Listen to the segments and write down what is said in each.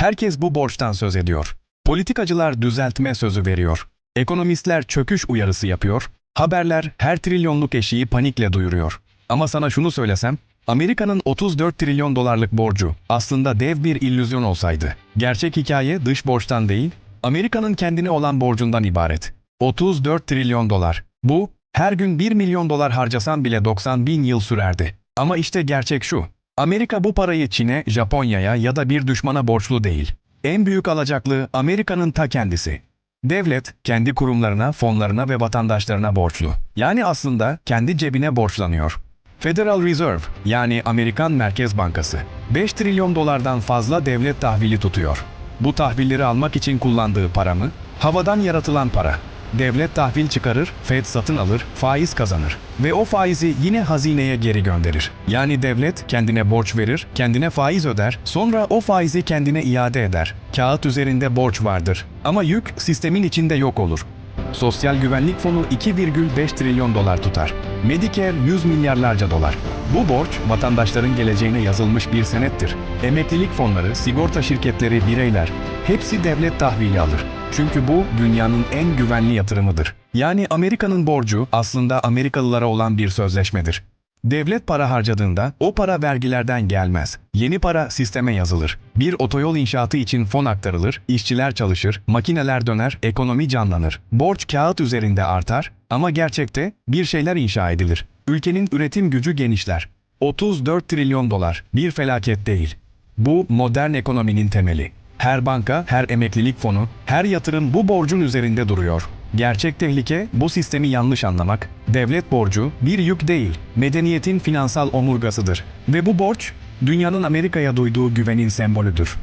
Herkes bu borçtan söz ediyor. Politikacılar düzeltme sözü veriyor. Ekonomistler çöküş uyarısı yapıyor. Haberler her trilyonluk eşiği panikle duyuruyor. Ama sana şunu söylesem, Amerika'nın 34 trilyon dolarlık borcu aslında dev bir illüzyon olsaydı. Gerçek hikaye dış borçtan değil, Amerika'nın kendine olan borcundan ibaret. 34 trilyon dolar. Bu, her gün 1 milyon dolar harcasan bile 90 bin yıl sürerdi. Ama işte gerçek şu. Amerika bu parayı Çin'e, Japonya'ya ya da bir düşmana borçlu değil. En büyük alacaklı Amerika'nın ta kendisi. Devlet, kendi kurumlarına, fonlarına ve vatandaşlarına borçlu. Yani aslında kendi cebine borçlanıyor. Federal Reserve yani Amerikan Merkez Bankası 5 trilyon dolardan fazla devlet tahvili tutuyor. Bu tahvilleri almak için kullandığı para mı? Havadan yaratılan para. Devlet tahvil çıkarır, Fed satın alır, faiz kazanır ve o faizi yine hazineye geri gönderir. Yani devlet kendine borç verir, kendine faiz öder, sonra o faizi kendine iade eder. Kağıt üzerinde borç vardır ama yük sistemin içinde yok olur. Sosyal Güvenlik Fonu 2,5 trilyon dolar tutar. Medicare 100 milyarlarca dolar. Bu borç vatandaşların geleceğine yazılmış bir senettir. Emeklilik fonları, sigorta şirketleri, bireyler hepsi devlet tahvili alır. Çünkü bu dünyanın en güvenli yatırımıdır. Yani Amerika'nın borcu aslında Amerikalılara olan bir sözleşmedir. Devlet para harcadığında o para vergilerden gelmez. Yeni para sisteme yazılır. Bir otoyol inşaatı için fon aktarılır, işçiler çalışır, makineler döner, ekonomi canlanır. Borç kağıt üzerinde artar ama gerçekte bir şeyler inşa edilir. Ülkenin üretim gücü genişler. 34 trilyon dolar bir felaket değil. Bu modern ekonominin temeli. Her banka, her emeklilik fonu, her yatırım bu borcun üzerinde duruyor. Gerçek tehlike bu sistemi yanlış anlamak. Devlet borcu bir yük değil, medeniyetin finansal omurgasıdır. Ve bu borç dünyanın Amerika'ya duyduğu güvenin sembolüdür.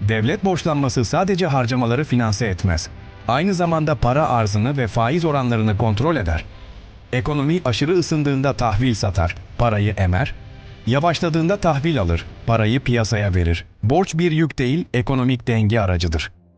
Devlet borçlanması sadece harcamaları finanse etmez. Aynı zamanda para arzını ve faiz oranlarını kontrol eder. Ekonomi aşırı ısındığında tahvil satar, parayı emer. Yavaşladığında tahvil alır, parayı piyasaya verir. Borç bir yük değil, ekonomik denge aracıdır.